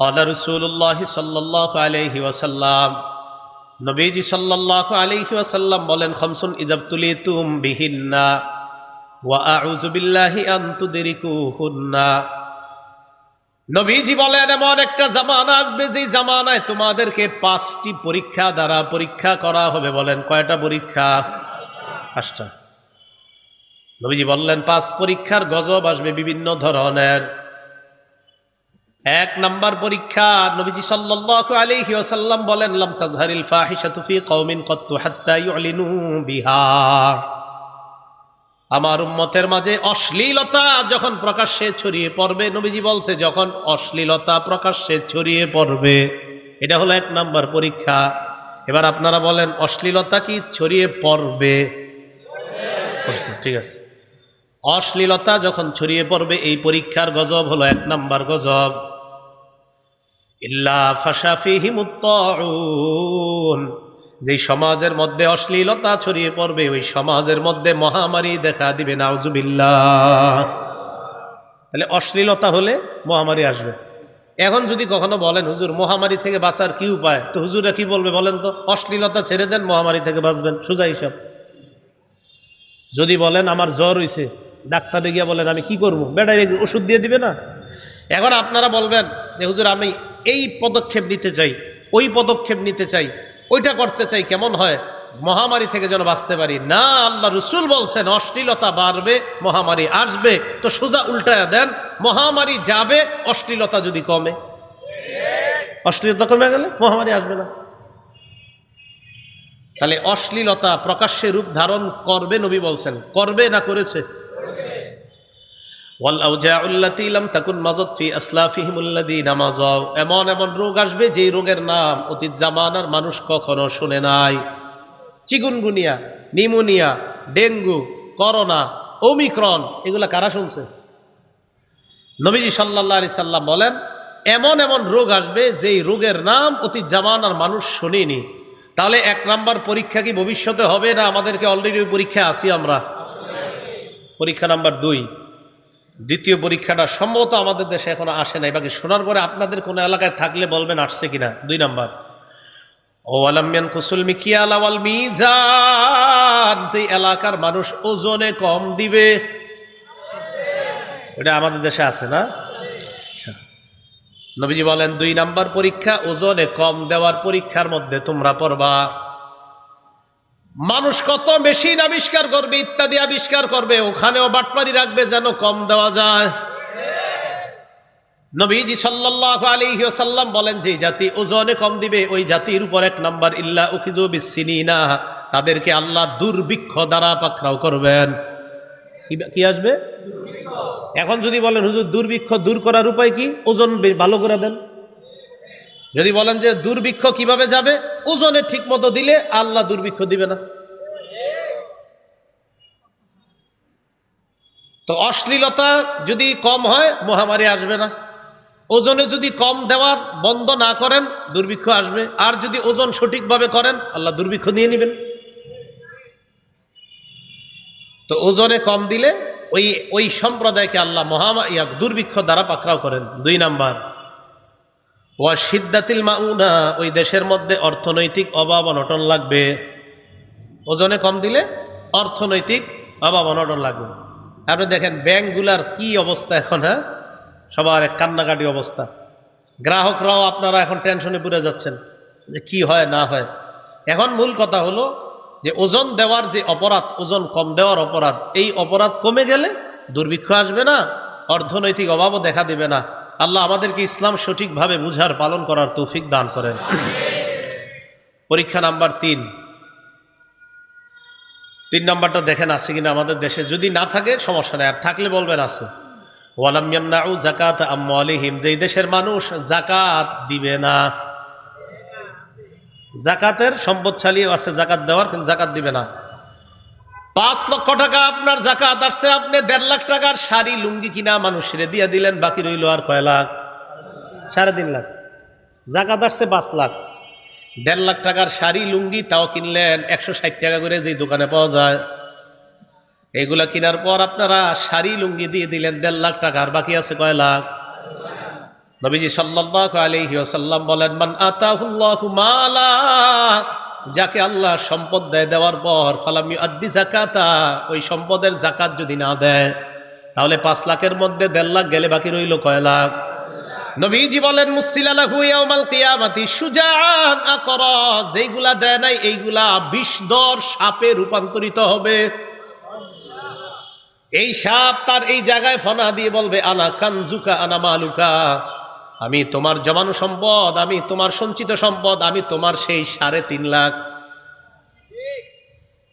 কলা রসুল্লাহ সাল্লাহ আলহি ওয়াসাল্লাম নবীজি সাল্লাহ আলহি ওয়াসাল্লাম বলেন খমসুন ইজাবতুলি তুম বিহিন্না ওয়াউজুবিল্লাহি আন্তুদেরিকু হুন্না নবীজি বলেন এমন একটা জামানা আসবে যেই জামানায় তোমাদেরকে পাঁচটি পরীক্ষা দ্বারা পরীক্ষা করা হবে বলেন। কয়টা পরীক্ষা? পাঁচটা। নবীজি বললেন, পাঁচ পরীক্ষার গজব আসবে বিভিন্ন ধরনের। এক নাম্বার পরীক্ষা নবীজি সাল্লাল্লাহু আলাইহি ওয়াসাল্লাম বলেন, লাম তাজহারিল ফাহিশাতু কত্তু বিহা। আমার উম্মতের মাঝে অশ্লীলতা যখন প্রকাশ্যে ছড়িয়ে পড়বে, নবীজি বলছে, যখন অশ্লীলতা প্রকাশ্যে ছড়িয়ে পড়বে, এটা হলো এক নাম্বার পরীক্ষা। এবার আপনারা বলেন, অশ্লীলতা কি ছড়িয়ে পড়বে? ঠিক আছে। অশ্লীলতা যখন ছড়িয়ে পড়বে, এই পরীক্ষার গজব হলো এক নাম্বার গজব। যে সমাজের মধ্যে অশ্লীলতা ছড়িয়ে পড়বে, ওই সমাজের মধ্যে মহামারী দেখা দিবে, নাউজুবিল্লাহ। তাহলে অশ্লীলতা হলে মহামারী আসবে। এখন যদি কখনো বলেন, হুজুর, মহামারী থেকে বাঁচার কি উপায়? তো হুজুরা কি বলবে বলেন তো? অশ্লীলতা ছেড়ে দেন, মহামারী থেকে বাঁচবেন। সোজা হিসাব। যদি বলেন, আমার জ্বর হয়েছে ডাক্তারে গিয়া বলেন, আমি কি করব? বেটায় ওষুধ দিয়ে দিবে না? এখন আপনারা বলবেন যে, হুজুর, আমি এই পদক্ষেপ নিতে চাই ওই পদক্ষেপ নিতে চাই ওইটা করতে চাই কেমন হয়? মহামারী থেকে যেন বাঁচতে পারি। না আল্লাহ রসুল বলছেন অশ্লীলতা বাড়বে মহামারী আসবে। তো সোজা উল্টায়া দেন মহামারী যাবে অশ্লীলতা যদি কমে। অশ্লীলতা কমে গেলে মহামারী আসবে না। তাহলে অশ্লীলতা প্রকাশ্যে রূপ ধারণ করবে নবী বলছেন। করবে না করেছে? ওয়াল আউজাউল্লাতি লাম মাজত ফি আসলাফিহিমুল্লাযিনা মাজাউ। এমন এমন রোগ আসবে যে রোগের নাম অতীত জামানার মানুষ কখনো শুনে নাই। Chikungunya, pneumonia, dengue, corona, omicron, এগুলা কারা শুনছে? নবীজি সাল্লাহ আলি সাল্লাম বলেন, এমন এমন রোগ আসবে যেই রোগের নাম অতি জামানার মানুষ শুনিনি। তাহলে এক নাম্বার পরীক্ষা কি ভবিষ্যতে হবে না আমাদেরকে অলরেডি পরীক্ষা আসি আমরা? পরীক্ষা নাম্বার দুই। দ্বিতীয় পরীক্ষাটা সম্ভবত আমাদের দেশে এখনও আসে নাই। বাকি শোনার পরে আপনাদের কোনো এলাকায় থাকলে বলবেন, আসছে কিনা? দুই নাম্বার। ও আলামিয়ান কুসুল মিকিয়াল মিজান যে এলাকার মানুষ ওজনে কম দিবে। এটা আমাদের দেশে আছে না? আচ্ছা। নবীজি বলেন, দুই নাম্বার পরীক্ষা, ওজনে কম দেওয়ার পরীক্ষার মধ্যে তোমরা পড়বা। মানুষ কত মেশিন আবিষ্কার করবে, ইত্যাদি আবিষ্কার করবে, ওখানেও বাটপারি রাখবে যেন কম দেওয়া যায়। নবীজি সাল্লাল্লাহু আলাইহি ওয়াসাল্লাম বলেন যে জাতি ওজনে কম দিবে, ওই জাতির উপর এক নাম্বার ইল্লা উখিজু বিসিনিনা, তাদেরকে আল্লাহ দুর্ভিক্ষ দ্বারা পাকড়াও করবেন। কি- আসবে? এখন যদি বলেন, হুজুর, দুর্ভিক্ষ দূর করার উপায় কি? ওজন ভালো করে দেন। যদি বলেন যে দুর্ভিক্ষ কীভাবে যাবে, ওজনে ঠিক মতো দিলে আল্লাহ দুর্ভিক্ষ দিবে না। তো অশ্লীলতা যদি কম হয়, মহামারী আসবে না। ওজনে যদি কম দেওয়ার বন্ধ না করেন, দুর্ভিক্ষ আসবে। আর যদি ওজন সঠিকভাবে করেন, আল্লাহ দুর্ভিক্ষ নিয়ে নেবেন। তো ওজনে কম দিলে ওই ওই সম্প্রদায়কে আল্লাহ মহামা দুর্ভিক্ষ দ্বারা পাকড়াও করেন। দুই নাম্বার ওয়া সিদ্ধাতিল মাউনা, ওই দেশের মধ্যে অর্থনৈতিক অভাব অনটন লাগবে। ওজনে কম দিলে অর্থনৈতিক অভাব অনটন লাগবে। আপনি দেখেন, ব্যাংকগুলার কি অবস্থা এখন হ্যাঁ? সবার এক কান্নাকাটি অবস্থা। গ্রাহকরাও আপনারা এখন টেনশনে পড়ে যাচ্ছেন যে কি হয়, না হয়। এখন মূল কথা হলো যে, ওজন দেওয়ার যে অপরাধ, ওজন কম দেওয়ার অপরাধ, এই অপরাধ কমে গেলে দুর্ভিক্ষ আসবে না, অর্থনৈতিক অভাবও দেখা দেবে না। আল্লাহ আমাদেরকে ইসলাম সঠিকভাবে বুঝার, পালন করার তৌফিক দান করেন। পরীক্ষা নাম্বার তিন। তিন নম্বরটা দেখেন, আছে কিনা আমাদের দেশে? যদি না থাকে, সমস্যা নেই। আর থাকলে বলবেন, আছে। ওয়ালামিয়ামনাউ জাকাত আম্মালিহিম যেই দেশের মানুষ জাকাত দিবে না জাকাতের সম্পদশালী আছে জাকাত দেওয়ার, কিন্তু জাকাত দিবে না। পাঁচ লক্ষ টাকা আপনার জাকাত আসছে, আপনি দেড় লাখ টাকার শাড়ি, লুঙ্গি কিনা মানুষের দিয়ে দিলেন, বাকি রইল আর কয় লাখ? সাড়ে তিন লাখ। জাকাত আসছে পাঁচ লাখ। দেড় লাখ টাকার শাড়ি, লুঙ্গি তাও কিনলেন, একশো ষাট টাকা করে যেই দোকানে পাওয়া যায়। এগুলা কেনার পর আপনারা শাড়ি, লুঙ্গি দিয়ে দিলেন, দেড় লাখ টাকা, আর বাকি আছে কয় লাখ? নবীজি সাল্লাল্লাহু আলাইহি ওয়াসাল্লাম বলেন, মান আতাহুল্লাহু মালা যাকে আল্লাহ সম্পদ দেয় দেওয়ার পর ফালামি আদ্দি জাকাতা ওই সম্পদের জাকাত যদি না দেয়, তাহলে পাঁচ লাখের মধ্যে দেড় লাখ গেলে বাকি রইল কয় লাখ? নবীজি বলেন আকরা। যেইগুলা দেয় নাই, এইগুলা বিষদর সাপে রূপান্তরিত হবে। এই সাপ তার এই জায়গায় ফনা দিয়ে বলবে, আনা কানজুকা, আনা মালুকা। আমি তোমার জমানো সম্পদ, আমি তোমার সঞ্চিত সম্পদ, আমি তোমার সেই সাড়ে তিন লাখ।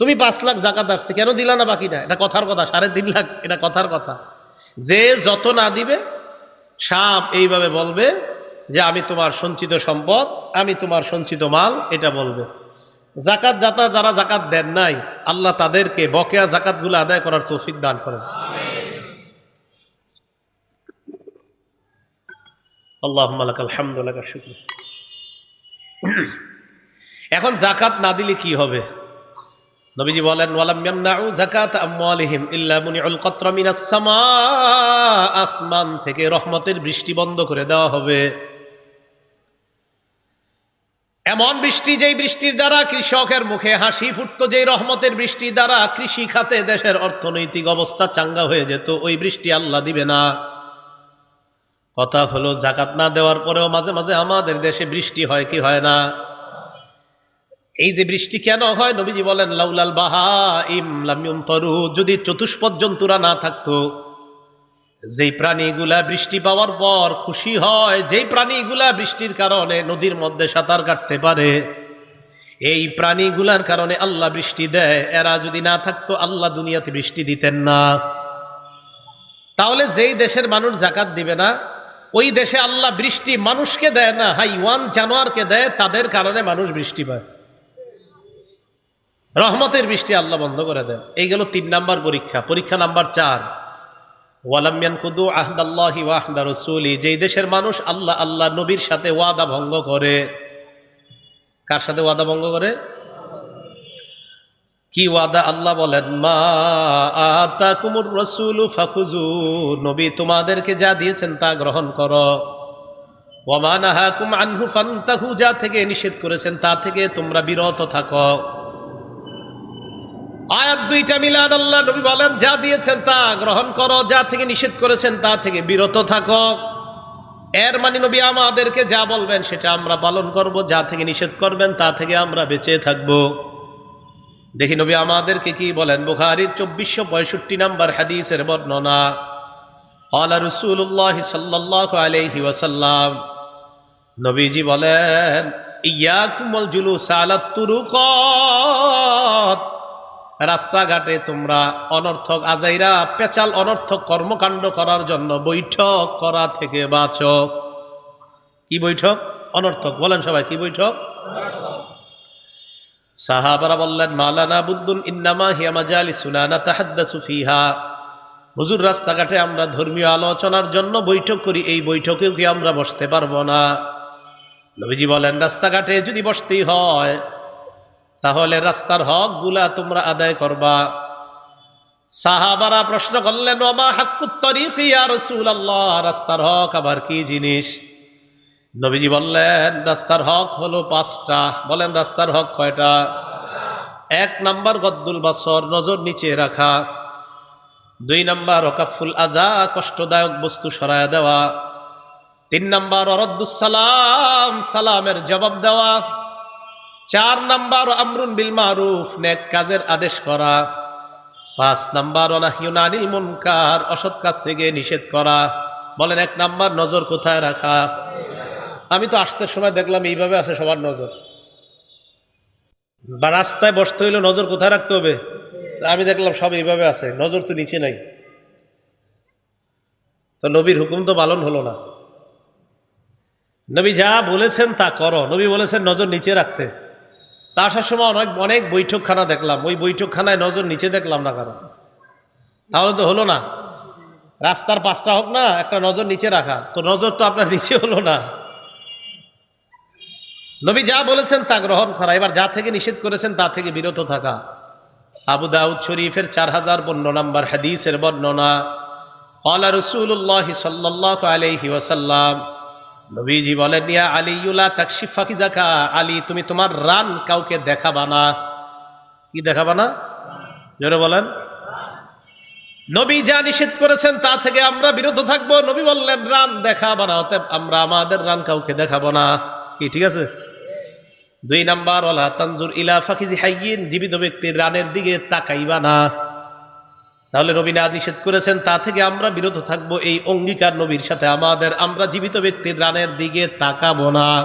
তুমি পাঁচ লাখ জাকাত আসছে, কেন দিলা না বাকিটা এটা কথার কথা, সাড়ে তিন লাখ, এটা কথার কথা। যে যত না দিবে, সাপ এইভাবে বলবে যে আমি তোমার সঞ্চিত সম্পদ, আমি তোমার সঞ্চিত মাল, এটা বলবে। জাকাত যাতা যারা জাকাত দেন নাই, আল্লাহ তাদেরকে বকেয়া জাকাতগুলো আদায় করার তৌফিক দান করেন। আল্লাহ আলহামদুলিল্লাহ শুক্র। এখন জাকাত না দিলে কি হবে? নবীজি বলেন, ওয়ালাম ইয়ামনাউ যাকাত আমওয়ালিহিম ইল্লা মুনিউল কতরা মিনাস সামা আসমান থেকে রহমতের বৃষ্টি বন্ধ করে দেওয়া হবে। এমন বৃষ্টি যেই বৃষ্টির দ্বারা কৃষকের মুখে হাসি ফুটত, যেই রহমতের বৃষ্টি দ্বারা কৃষি খাতে দেশের অর্থনৈতিক অবস্থা চাঙ্গা হয়ে যেত, ওই বৃষ্টি আল্লাহ দিবে না। কথা হলো, জাকাত না দেওয়ার পরেও মাঝে মাঝে আমাদের দেশে বৃষ্টি হয়, কি হয় না? এই যে বৃষ্টি কেন হয়? নবীজি বলেন, লাউলাল বাহা ইম লামিউম তরু যদি চতুষ্পদ জন্তুরা না থাকতো, যেই প্রাণীগুলা বৃষ্টি পাওয়ার পর খুশি হয়, যেই প্রাণীগুলা বৃষ্টির কারণে নদীর মধ্যে সাঁতার কাটতে পারে, এই প্রাণীগুলার কারণে আল্লাহ বৃষ্টি দেয়। এরা যদি না থাকতো, আল্লাহ দুনিয়াতে বৃষ্টি দিতেন না। তাহলে যেই দেশের মানুষ জাকাত দিবে না ওই দেশে আল্লাহ বৃষ্টি মানুষকে দেয় না, হাইওয়ান জানোয়ারকে দেয়, তাদের কারণে মানুষ বৃষ্টি পায়। রহমতের বৃষ্টি আল্লাহ বন্ধ করে দেয়। এই গেল তিন নাম্বার পরীক্ষা। পরীক্ষা নাম্বার চার। ওয়ালামিয়ান কুদু আহদাল্লাহি ওয়াহদা রসুলি। যেই দেশের মানুষ আল্লাহ আল্লাহ নবীর সাথে ওয়াদা ভঙ্গ করে। কার সাথে ওয়াদা ভঙ্গ করে? কি ওয়াদা? আল্লাহ বলেন, মা আতা কুমুর রসুল ফাখুজু নবী তোমাদেরকে যা দিয়েছেন তা গ্রহণ করো। ওয়ামানাহাকুম আনহু ফান্তাহু। যা থেকে নিষেধ করেছেন, তা থেকে তোমরা বিরত থাকো। আয়াত দুইটা মিলান আল্লাহ নবী বলেন, যা দিয়েছেন তা গ্রহণ করো, যা থেকে নিষেধ করেছেন তা থেকে বিরত থাকো। এর মানে নবী আমাদেরকে যা বলবেন সেটা আমরা পালন করব, যা থেকে নিষেধ করবেন তা থেকে আমরা বেঁচে থাকব। দেখি নবী আমাদেরকে কি বলেন? বুখারির চব্বিশশো পঁয়ষট্টি নাম্বার হাদিসের বর্ণনা। কলা রসুল্লাহ সাল্লাহ আলহি ওয়াসাল্লাম। নবীজি বলেন, ইয়াকুমল জুলুস আলাত্তুরুকত রাস্তাঘাটে তোমরা অনর্থক আজাইরা, পেচাল অনর্থক কর্মকাণ্ড করার জন্য বৈঠক করা থেকে বাঁচক কি বৈঠক? অনর্থক। বলেন সবাই, কি বৈঠক? সাহাবারা বললেন, মালানা বুদ্দুন ইন্নামা হিয়া মাজালি সুনানা তাহাদ্দা সুফিহা হুজুর, রাস্তাঘাটে আমরা ধর্মীয় আলোচনার জন্য বৈঠক করি, এই বৈঠকেও কি আমরা বসতে পারব না? নবীজি বলেন, রাস্তাঘাটে যদি বসতেই হয়, তাহলে রাস্তার হকগুলা তোমরা আদায় করবা। সাহাবারা প্রশ্ন করলেন, ওমা হাক্কুত্তরিকিয়া রসুল আল্লাহ রাস্তার হক আবার কি জিনিস? নবীজি বললেন, রাস্তার হক হলো পাঁচটা। বলেন, রাস্তার হক কয়টা? এক নাম্বার গদ্দুল বাসর, নজর নিচে রাখা। দুই নাম্বার অকাফুল আজা, কষ্টদায়ক বস্তু সরায় দেওয়া। তিন নাম্বার অরদ্দুসালাম সালামের জবাব দেওয়া। চার নাম্বার আমরুন বিল মারুফ, নেক কাজের আদেশ করা। পাঁচ নাম্বার অনাহিউনানিল মুনকার, অসৎ কাজ থেকে নিষেধ করা। বলেন, এক নাম্বার নজর কোথায় রাখা? আমি তো আসতে সময় দেখলাম, এইভাবে আছে সবার নজর। বা রাস্তায় বসতে হইলে নজর কোথায় রাখতে হবে? আমি দেখলাম সব এইভাবে আছে, নজর তো নিচে নাই। তো নবীর হুকুম তো পালন হলো না। নবী যা বলেছেন তা করো। নবী বলেছেন নজর নিচে রাখতে। তা আসার সময় অনেক অনেক বৈঠকখানা দেখলাম। ওই বৈঠকখানায় নজর নিচে দেখলাম না কারণ তাহলে তো হলো না। রাস্তার পাঁচটা হোক না, একটা নজর নিচে রাখা। তো নজর তো আপনার নিচে হলো না। নবী যা বলেছেন তা গ্রহণ করা, এবার যা থেকে নিষেধ করেছেন তা থেকে বিরত থাকা। আবু দাউদ শরীফের চার হাজার পণ্য নম্বর হাদিসের বর্ণনা কলা রসুল্লাহ সাল্লাহ আলহি ওসাল্লাম নবীজি বলেন, ইয়া আলিউলা তাকশিফ ফাকিজাকা আলী, তুমি তোমার রান কাউকে দেখাবা না। কি দেখাবা না? জোরে বলেন। নবী যা নিষেধ করেছেন তা থেকে আমরা বিরত থাকব। নবী বললেন, রান দেখাবা না, অতএব আমরা আমাদের রান কাউকে দেখাবো না। কি, ঠিক আছে? দুই নাম্বার, ওলা তানজুর ইলা ফাকিজি হাইয়িন জীবিত ব্যক্তির রানের দিকে তাকাইবা না। তাহলে নবী না নিষেধ করেছেন, তা থেকে আমরা বিরত থাকব এই অঙ্গীকার নবীর সাথে। আমাদের, আমরা জীবিত ব্যক্তির রানের দিকে তাকাবো না।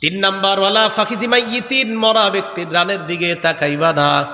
তিন নাম্বার ওয়ালা ফাকিজি মাইয়িতিন মরা ব্যক্তির রানের দিকে তাকাইবা না।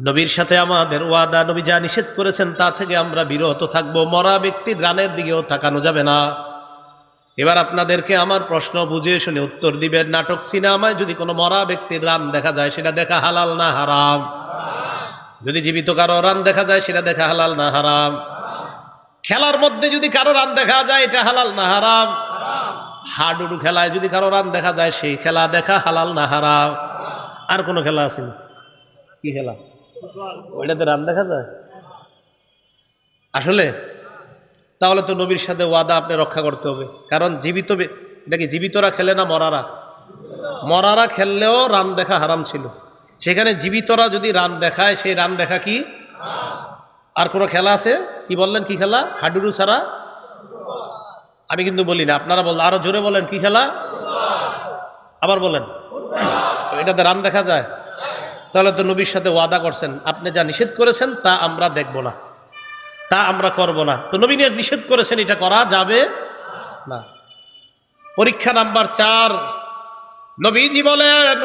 নবীর সাথে আমাদের ওয়াদা, নবী যা নিষেধ করেছেন, তা থেকে আমরা বিরত থাকব। মরা ব্যক্তির রানের দিকেও তাকানো যাবে না। এবার আপনাদেরকে আমার প্রশ্ন বুঝে শুনে উত্তর দিবেন। নাটক সিনেমায় যদি কোনো মরা ব্যক্তির রান দেখা যায়, সেটা দেখা হালাল না হারাম? যদি জীবিত কারও রান দেখা যায়, সেটা দেখা হালাল না হারাম? খেলার মধ্যে যদি কারও রান দেখা যায়, এটা হালাল না হারাম? হাডুডু খেলায় যদি কারও রান দেখা যায়, সেই খেলা দেখা হালাল না হারাম? আর কোনো খেলা আছে কি খেলা? ওইটাতে রান দেখা যায়? আসলে তাহলে তো নবীর সাথে ওয়াদা আপনি রক্ষা করতে হবে। কারণ জীবিত এটা কি জীবিতরা খেলে না মরারা? মরারা খেললেও রান দেখা হারাম ছিল। সেখানে জীবিতরা যদি রান দেখায়, সেই রান দেখা কি? আর কোনো খেলা আছে? কি বললেন, কি খেলা? হাডুডু ছাড়া? আমি কিন্তু বলি না, আপনারা বল আরও জোরে বলেন, কি খেলা? আবার বলেন। এটাতে রান দেখা যায়। তাহলে তো নবীর সাথে ওয়াদা করছেন। আপনি যা নিষেধ করেছেন তা আমরা দেখব না। তা আমরা করব না। তো নবী নিষেধ করেছেন, এটা করা যাবে না। পরীক্ষা নাম্বার চার, নবীজি বলেন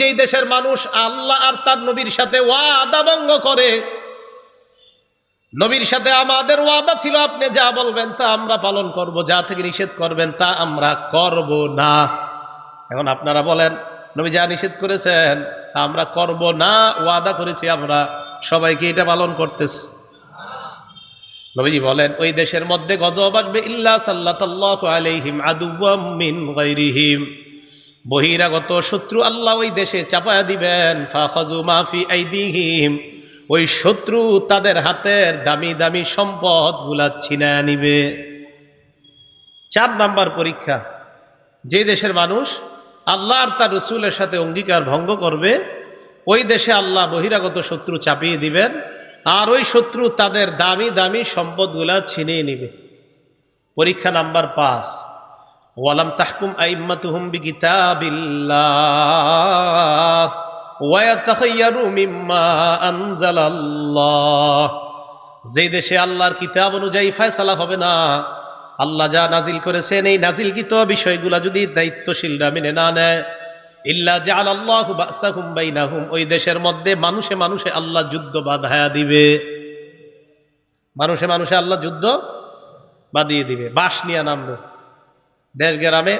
যেই দেশের মানুষ আল্লাহ আর তার নবীর সাথে ওয়াদা ভঙ্গ করে, নবীর সাথে আমাদের ওয়াদা ছিল, আপনি যা বলবেন তা আমরা পালন করব, যা থেকে নিষেধ করবেন তা আমরা করব না। এখন আপনারা বলেন, নবী যা নিষেধ করেছেন তা আমরা করব না, ওয়াদা করেছি আমরা। সবাইকে এটা পালন করতেছে। নবীজি বলেন, ওই দেশের মধ্যে গজব আসবে ইল্লা মিন বহিরাগত শত্রু আল্লাহ ওই দেশে চাপায়া দিবেন মাফি ওই শত্রু তাদের হাতের দামি দামি সম্পদগুলা ছিনায় নিবে চার নাম্বার পরীক্ষা, যে দেশের মানুষ আল্লাহ আর তার রসুলের সাথে অঙ্গীকার ভঙ্গ করবে ওই দেশে আল্লাহ বহিরাগত শত্রু চাপিয়ে দিবেন, আর ওই শত্রু তাদের দামি দামি সম্পদগুলা ছিনিয়ে নিবে। পরীক্ষা নাম্বার পাঁচ, ওয়ালাম তাহকুম আইম্মাতুহুম বিকিতাবিল্লাহ, ওয়ায়াতাখাইয়ারু মিম্মা আনজালাল্লাহ। যে দেশে আল্লাহর কিতাব অনুযায়ী ফয়সালা হবে না, আল্লাহ যা নাজিল করেছেন, এই নাজিলকৃত বিষয়গুলা যদি দায়িত্বশীলরা মেনে না নেয় ইল্লা জাল আল্লাহ বাসাহুম বাইনাহুম, ওই দেশের মধ্যে মানুষে মানুষে আল্লাহ যুদ্ধ বাধায়া দিবে। মানুষে মানুষে আল্লাহ যুদ্ধ বাদিয়ে দিবে। বাঁশ নিয়ে নামবে। দেশ গ্রামে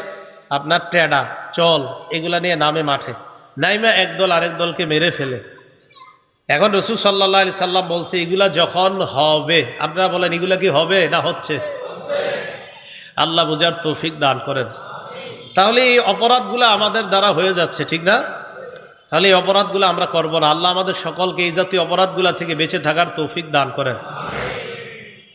আপনার টেডা, চল, এগুলা নিয়ে নামে মাঠে। নাইমা একদল আরেক দলকে মেরে ফেলে। এখন রসুল সাল্লাহ আলি সাল্লাম বলছে, এগুলা যখন হবে, আপনারা বলেন, এগুলা কি হবে না হচ্ছে? আল্লাহ বুঝার তৌফিক দান করেন। তাহলে এই অপরাধগুলো আমাদের দ্বারা হয়ে যাচ্ছে, ঠিক না? তাহলে এই অপরাধগুলো আমরা করব না। আল্লাহ আমাদের সকলকে এই জাতীয় অপরাধগুলো থেকে বেঁচে থাকার তৌফিক দান করেন।